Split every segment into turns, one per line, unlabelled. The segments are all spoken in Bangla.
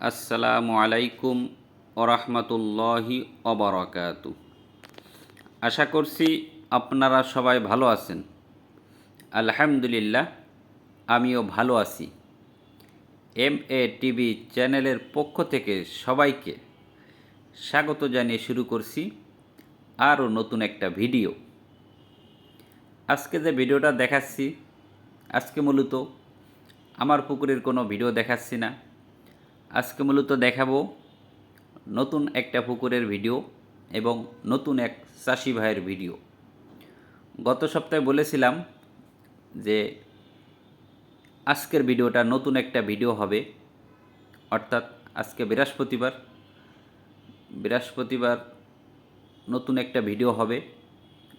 আসসালামু আলাইকুম ওরহমতুল্লাহি অবরাকাতু আশা করছি আপনারা সবাই ভালো আছেন। আলহামদুলিল্লাহ, আমিও ভালো আছি। এম এ টিভি চ্যানেলের পক্ষ থেকে সবাইকে স্বাগত জানিয়ে শুরু করছি আরও নতুন একটা ভিডিও। আজকে যে ভিডিওটা দেখাচ্ছি, আজকে মূলত আমার পুকুরের কোনো ভিডিও দেখাচ্ছি না। আজকে মূলত দেখাবো নতুন একটা পুকুরের ভিডিও এবং নতুন এক চাষি ভাইয়ের ভিডিও। গত সপ্তাহে বলেছিলাম যে আজকের ভিডিওটা নতুন একটা ভিডিও হবে। অর্থাৎ আজকে বৃহস্পতিবার। বৃহস্পতিবার নতুন একটা ভিডিও হবে,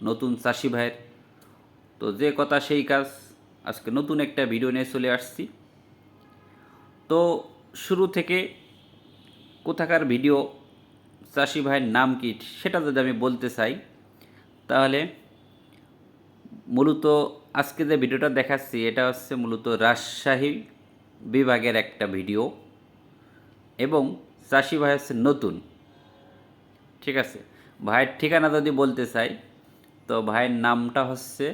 নতুন চাষি ভাইয়ের। তো যে কথা সেই কাজ, আজকে নতুন একটা ভিডিও নিয়ে চলে আসছি। তো শুরু থেকে কোথাকার ভিডিও চাষি ভাইয়ের নাম কি সেটা যদি আমি বলতে চাই, তাহলে মূলত আজকে যে ভিডিওটা দেখাচ্ছি, এটা হচ্ছে মূলত রাজশাহী বিভাগের একটা ভিডিও এবং চাষি ভাই হচ্ছে নতুন। ঠিক আছে? ভাইয়ের ঠিকানা যদি বলতে চাই, তো ভাইয়ের নামটা হচ্ছে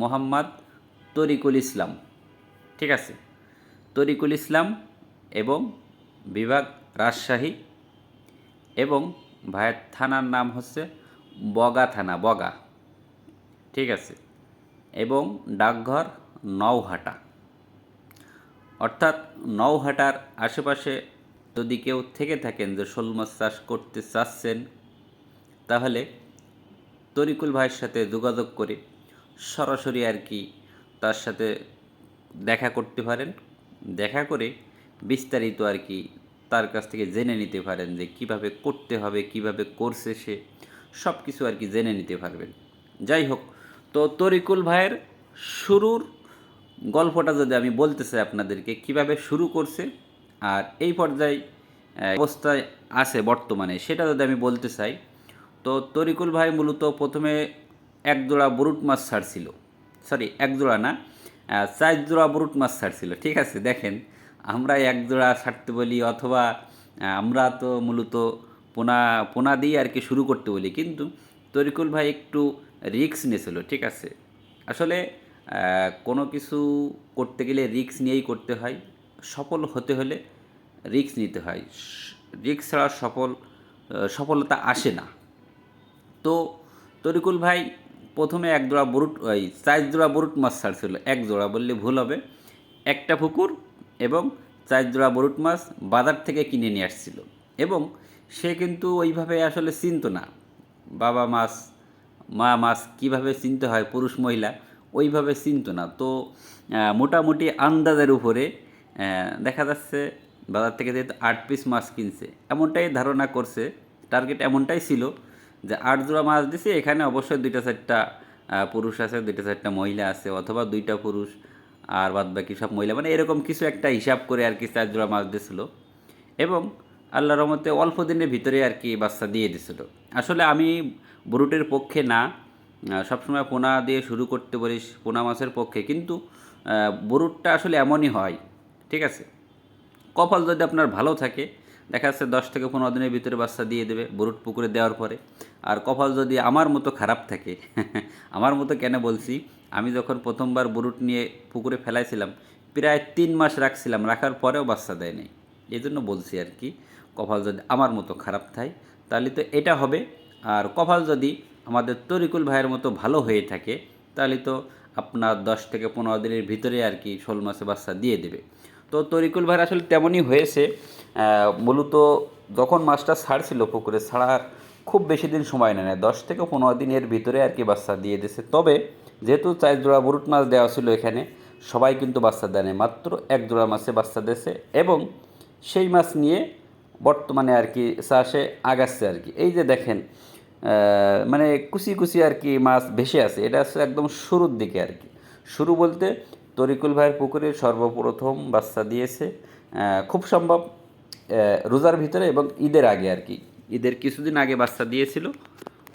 মোহাম্মদ তরিকুল ইসলাম। ঠিক আছে? তরিকুল ইসলাম এবং বিভাগ রাজশাহী এবং ভাইয়ের থানার নাম হচ্ছে বগা থানা, বগা। ঠিক আছে? এবং ডাকঘর নওহাটা। অর্থাৎ নওহাটার আশেপাশে যদি কেউ থেকে থাকেন যে শোল মাছ চাষ করতে চাচ্ছেন, তাহলে তরিকুল ভাইয়ের সাথে যোগাযোগ করে সরাসরি আর কি তার সাথে দেখা করতে পারেন। দেখা করে বিস্তারিত আর কি তার কাছ থেকে জেনে নিতে পারেন যে কীভাবে করতে হবে, কীভাবে করছে সে সব কিছু আর কি জেনে নিতে পারবেন। যাই হোক, তো তরিকুল ভাইয়ের শুরুর গল্পটা যদি আমি বলতে চাই আপনাদেরকে, কীভাবে শুরু করছে আর এই পর্যায়ে অবস্থায় আছে বর্তমানে, সেটা যদি আমি বলতে চাই, তো তরিকুল ভাই মূলত প্রথমে এক জোড়া বরুট মাছ ছাড়ছিল। সরি এক জোড়া না চার জোড়া বরুট মাছ ছাড়ছিল, ঠিক আছে? দেখেন আমরা এক জোড়া ছাড়তে বলি অথবা আমরা তো মূলত পোনা পোনা দিয়ে আর কি শুরু করতে বলি। কিন্তু তরিকুল ভাই একটু রিক্স নিয়েছিল, ঠিক আছে? আসলে কোনো কিছু করতে গেলে রিক্স নিয়েই করতে হয়। সফল হতে হলে রিক্স নিতে হয়। রিক্স ছাড়া সফল সফলতা আসে না। তো তরিকুল ভাই প্রথমে এক জোড়া বরুট, ওই চার জোড়া বরুট মাছ ছাড়ছিল এক জোড়া বললে ভুল হবে। একটা পুকুর এবং চার জোড়া বরুট মাছ বাজার থেকে কিনে নিয়ে আসছিল। এবং সে কিন্তু ওইভাবে আসলে চিনত না। বাবা মাছ, মা মাছ কীভাবে চিনতে হয়, পুরুষ মহিলা, ওইভাবে চিনত না। তো মোটামুটি আন্দাজের উপরে দেখা যাচ্ছে বাজার থেকে যেহেতু আট পিস মাছ কিনছে, এমনটাই ধারণা করছে। টার্গেট এমনটাই ছিল যে আট জোড়া মাছ দিছে, এখানে অবশ্যই দুইটা চারটা পুরুষ আছে, দুইটা চারটা মহিলা আছে, অথবা দুইটা পুরুষ। আর বাদ বাকি সব মহিলা। মানে এরকম কিছু একটা হিসাব করে আর কি চার জোড়া মাছ দিয়েছিল এবং আল্লাহ রহমতে অল্প দিনের ভিতরে আর কি বাচ্চা দিয়ে দিছিল। আসলে আমি ব্রুটের পক্ষে না। সবসময় পোনা দিয়ে শুরু করতে পারিস পোনা মাছের পক্ষে। কিন্তু বরুটটা আসলে এমনই হয়। ঠিক আছে? কপাল যদি আপনার ভালো থাকে দেখা যাচ্ছে দশ থেকে পনেরো দিনের ভিতরে বাচ্চা দিয়ে দেবে বরুট পুকুরে দেওয়ার পরে। আর কপাল যদি আমার মতো খারাপ থাকে, আমার মতো কেন বলছি? আমি যখন প্রথমবার বরুট নিয়ে পুকুরে ফেলাইছিলাম, প্রায় তিন মাস রাখছিলাম, রাখার পরেও বাচ্চা দেয় নাই। এই জন্য বলছি আর কি, কপাল যদি আমার মতো খারাপ থাকে, তাহলে তো এটা হবে। আর কপাল যদি আমাদের তরিকুল ভাইয়ের মতো ভালো হয়ে থাকে, তাহলে তো আপনার দশ থেকে পনেরো দিনের ভিতরে আর কি শোল মাছে বাচ্চা দিয়ে দেবে। তো তরিকুল ভাইয়ের আসলে তেমনই হয়েছে। মূলত যখন মাছটা ছাড়ছিল পুকুরে ছাড়ার খুব বেশি দিন সময় নেয় না দশ থেকে পনেরো দিনের ভিতরে আর কি বাচ্চা দিয়ে দিয়েছে তবে যেহেতু চার জোড়া বুরুট মাছ দেওয়া ছিল এখানে, সবাই কিন্তু বাচ্চা দেয়। মাত্র এক জোড়া মাছে বাচ্চা দিয়েছে এবং সেই মাছ নিয়ে বর্তমানে আর কি চাষে আগাচ্ছে আর কি। এই যে দেখেন মানে কুচি কুচি আর কি মাছ ভেসে আছে এটা হচ্ছে একদম শুরুর দিকে আর কি। শুরু বলতে তরিকুল ভাইয়ের পুকুরে সর্বপ্রথম বাচ্চা দিয়েছে। খুব সম্ভব রোজার ভিতরে এবং ঈদের আগে আর কি। ঈদের কিছুদিন আগে বাচ্চা দিয়েছিল।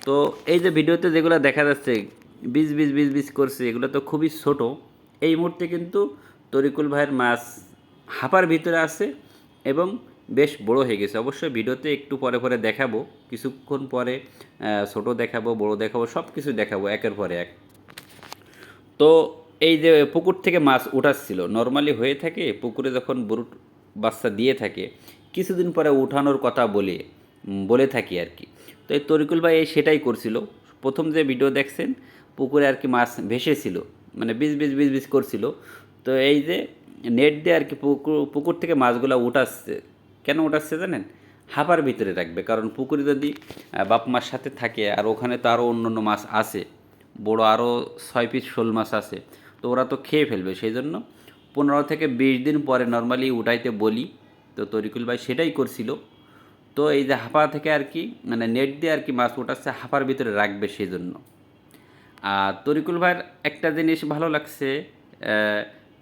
তো এই যে ভিডিওতে যেগুলো দেখা যাচ্ছে, বিজ বিজ বিজ বিজ করছে, এগুলো তো খুবই ছোট। এই মুহূর্তে কিন্তু তরিকুল ভাইয়ের মাছ হাঁপার ভিতরে আছে এবং বেশ বড় হয়ে গেছে। অবশ্যই ভিডিওতে একটু পরে পরে দেখাবো, কিছুক্ষণ পরে ছোট দেখাবো, বড় দেখাবো সব কিছু দেখাবো, একের পরে এক। তো এই যে পুকুর থেকে মাছ উঠাচ্ছিল নর্মালি হয়ে থাকে, পুকুরে যখন বুরুট বাচ্চা দিয়ে থাকে, কিছুদিন পরে উঠানোর কথা বলে বলে থাকি আর কি। তো এই তরিকুল ভাই এই সেটাই করছিল। প্রথম যে ভিডিও দেখছেন, পুকুরে আর কি মাছ ভেসেছিল মানে বিজ বিজ বিজ বিজ করছিল। তো এই যে নেট দিয়ে আর কি পুকুর পুকুর থেকে মাছগুলো উঠাচ্ছে, কেন উঠাচ্ছে জানেন? হাঁপার ভিতরে রাখবে, কারণ পুকুরে যদি বাপ মার সাথে থাকে, আর ওখানে তো আরও অন্য অন্য মাছ আছে, বড় আরও ছয় পিস শোল মাছ আছে তো ওরা তো খেয়ে ফেলবে সেই জন্য পনেরো থেকে বিশ দিন পরে নর্মালি উঠাইতে বলি। তো তরিকুল ভাই সেটাই করছিল। তো এই যে হাঁপা থেকে আর কি মানে নেট দিয়ে আর কি মাছ উঠাচ্ছে হাঁপার ভিতরে রাখবে সেই জন্য আর তরিকুল ভাইয়ের একটা জিনিস ভালো লাগছে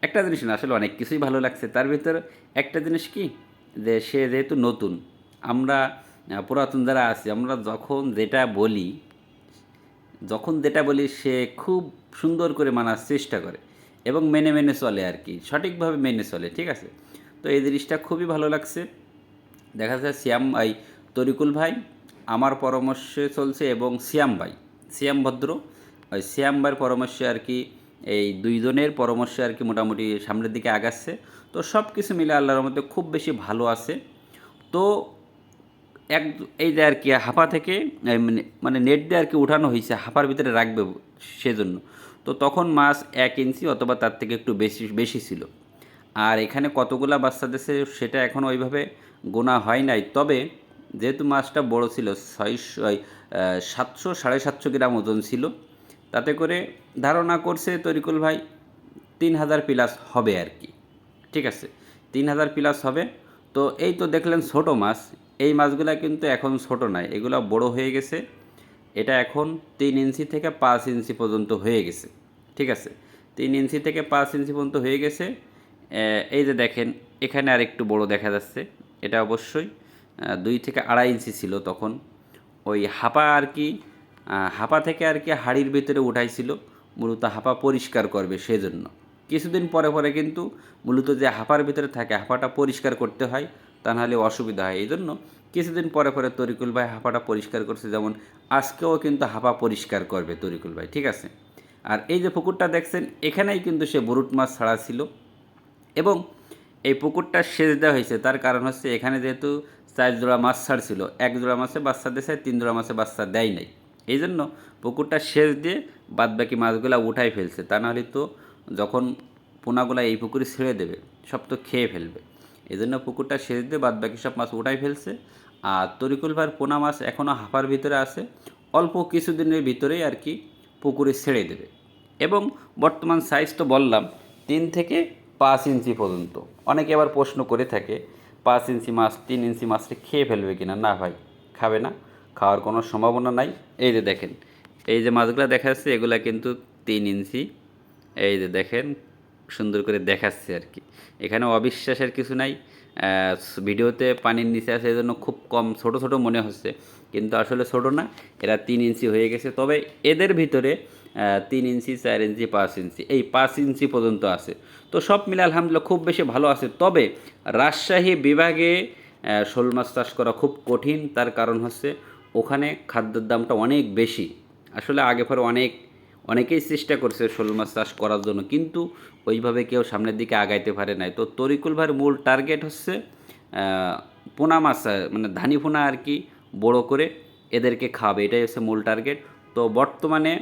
একটা জিনিস না, আসলে অনেক কিছুই ভালো লাগছে। তার ভিতরে একটা জিনিস কি, যে সে যেহেতু নতুন, আমরা পুরাতন যারা আছি, আমরা যখন যেটা বলি যখন যেটা বলি, সে খুব সুন্দর করে মানার চেষ্টা করে এবং মেনে মেনে চলে আর কি, সঠিকভাবে মেনে চলে, ঠিক আছে? তো এই জিনিসটা খুবই ভালো লাগছে। দেখা যাচ্ছে শ্যাম ভাই, তরিকুল ভাই, আমার পরামর্শে চলছে এবং শ্যাম ভাই, শ্যাম ভদ্র। ওই শ্যাম ভাইয়ের পরামর্শে আর কি, এই দুইজনের পরামর্শে আর কি মোটামুটি সামনের দিকে আগাচ্ছে। তো সব কিছু মিলে আল্লাহর মধ্যে খুব বেশি ভালো আছে। তো এক এই যে আর কি, হাঁপা থেকে মানে- মানে নেট দিয়ে আর কি উঠানো হয়েছে হাঁপার ভিতরে রাখবে সেজন্য। তো তখন মাছ এক ইঞ্চি অথবা তার থেকে একটু বেশি বেশি ছিল। আর এখানে কতগুলা বাচ্চা দেশে সেটা এখনও ওইভাবে গোনা হয় নাই। তবে যেহেতু মাছটা বড় ছিল, ছয়শো সাতশো, সাড়ে সাতশো গ্রাম ওজন ছিল, তাতে করে ধারণা করছে তরিকুল ভাই তিন হাজার প্লাস হবে আর কি। ঠিক আছে, তিন হাজার প্লাস হবে। তো এই তো দেখলেন ছোট মাছ এই মাছগুলা কিন্তু এখন ছোট নাই, এগুলো বড় হয়ে গেছে। এটা এখন তিন ইঞ্চি থেকে পাঁচ ইঞ্চি পর্যন্ত হয়ে গেছে, ঠিক আছে? তিন ইঞ্চি থেকে পাঁচ ইঞ্চি পর্যন্ত হয়ে গেছে। এই যে দেখেন, এখানে আর একটু বড় দেখা যাচ্ছে। এটা অবশ্যই দুই থেকে আড়াই ইঞ্চি ছিল তখন। ওই হাঁপা আর কি হাঁপা থেকে আর কি হাড়ির ভিতরে উঠাইছিল, মূলত হাঁপা পরিষ্কার করবে সেজন্য। কিছুদিন পরে পরে কিন্তু মূলত যে হাঁপার ভিতরে থাকে, হাঁপাটা পরিষ্কার করতে হয়। তা নাহলে অসুবিধা হয়। এই জন্য কিছুদিন পরে পরে তরিকুল ভাই হাঁপাটা পরিষ্কার করছে। যেমন আজকেও কিন্তু হাঁপা পরিষ্কার করবে তরিকুল ভাই, ঠিক আছে? আর এই যে পুকুরটা দেখছেন, এখানেই কিন্তু সে বরুট মাছ ছাড়া ছিল। এবং এই পুকুরটা সেচ দেওয়া হয়েছে। তার কারণ হচ্ছে এখানে যেহেতু চার জোড়া মাছ ছাড়ছিল এক জোড়া মাছে বাচ্চা দিয়েছে তিন জোড়া মাছে বাচ্চা দেয় নাই। এই জন্য পুকুরটা সেচ দিয়ে বাদবাকি মাছগুলো উঠাই ফেলছে। তা নাহলে তো যখন পোনাগুলা এই পুকুরে ছেড়ে দেবে, সব তো খেয়ে ফেলবে। এই জন্য পুকুরটা সেচ দিয়ে বাদ বাকি সব মাছ উঠাই ফেলছে। আর তরিকুল ভাইয়ের পোনা মাছ এখনও হাঁপার ভিতরে আছে। অল্প কিছুদিনের ভিতরেই আর কি পুকুরে ছেড়ে দেবে। এবং বর্তমান সাইজ তো বললাম, তিন থেকে পাঁচ ইঞ্চি পর্যন্ত। অনেকে আবার প্রশ্ন করে থাকে, পাঁচ ইঞ্চি মাছ, তিন ইঞ্চি মাছটা খেয়ে ফেলবে কিনা? না ভাই, খাবে না। খাওয়ার কোনো সম্ভাবনা নাই। এই যে দেখেন, এই যে মাছগুলো দেখা যাচ্ছে, এগুলা কিন্তু তিন ইঞ্চি। এই যে দেখেন সুন্দর করে দেখাচ্ছে আর কি। এখানে অবিশ্বাসের কিছু নাই। ভিডিওতে পানির নিচে আছে জন্য খুব কম, ছোট ছোট মনে হচ্ছে। কিন্তু আসলে ছোট না, এরা তিন ইঞ্চি হয়ে গেছে। তবে এদের ভিতরে তিন ইঞ্চি, চার ইঞ্চি, পাঁচ ইঞ্চি, এই পাঁচ ইঞ্চি পর্যন্ত আছে। তো সব মিলে আলহামদুলিল্লাহ খুব বেশি ভালো আছে। তবে রাজশাহী বিভাগে শোল মাছ চাষ করা খুব কঠিন। তার কারণ হচ্ছে ওখানে খাদ্যের দামটা অনেক বেশি। আসলে আগে পরে অনেক অনেকেই চেষ্টা করছে শোল মাছ চাষ করার জন্য, কিন্তু ওইভাবে কেউ সামনের দিকে আগাইতে পারে নাই। তো তরিকুল ভাইয়ের মূল টার্গেট হচ্ছে পোনা মাছ মানে ধানি পোনা আর কি, বড় করে এদেরকে খাওয়াবে। এটাই হচ্ছে মূল টার্গেট তো বর্তমানে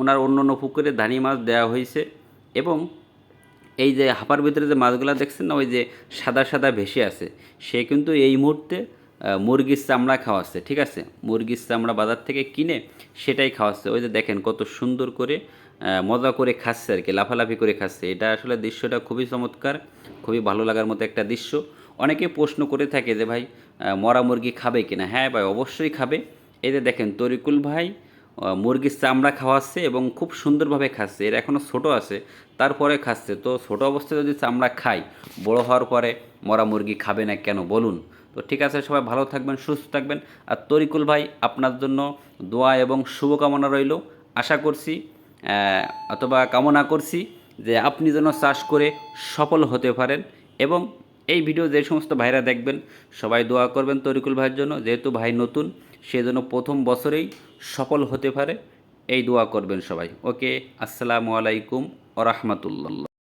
ওনার অন্য অন্য পুকুরে ধানি মাছ দেওয়া হয়েছে এবং এই যে হাঁপার ভিতরে যে মাছগুলো দেখছেন না, ওই যে সাদা সাদা ভেসে আছে, সে কিন্তু এই মুহূর্তে মুরগির চামড়া খাওয়াচ্ছে, ঠিক আছে? মুরগির চামড়া বাজার থেকে কিনে সেটাই খাওয়াচ্ছে। ওই যে দেখেন কত সুন্দর করে মজা করে খাচ্ছে আর কি, লাফালাফি করে খাচ্ছে। এটা আসলে দৃশ্যটা খুবই চমৎকার, খুবই ভালো লাগার মতো একটা দৃশ্য। অনেকে প্রশ্ন করে থাকে যে, ভাই মরা মুরগি খাবে কিনা? হ্যাঁ ভাই, অবশ্যই খাবে। এই যে দেখেন, তরিকুল ভাই মুরগির চামড়া খাওয়াচ্ছে এবং খুব সুন্দরভাবে খাচ্ছে। এর এখনও ছোট আছে, তারপরে খাচ্ছে। তো ছোট অবস্থায় যদি চামড়া খাই বড় হওয়ার পরে মরা মুরগি খাবে না কেন? বলুন। তো ঠিক আছে, সবাই ভালো থাকবেন, সুস্থ থাকবেন। আর তরিকুল ভাই, আপনার জন্য দোয়া এবং শুভকামনা রইল। আশা করছি অথবা কামনা করছি যে আপনি যেন চাষ করে সফল হতে পারেন। এবং এই ভিডিও যে সমস্ত ভাইরা দেখবেন, সবাই দোয়া করবেন তরিকুল ভাইয়ের জন্য। যেহেতু ভাই নতুন সেজন্য প্রথম বছরেই সফল হতে পারে, এই দোয়া করবেন সবাই। ওকে, আসসালামু আলাইকুম ও রহমতুল্লাহ।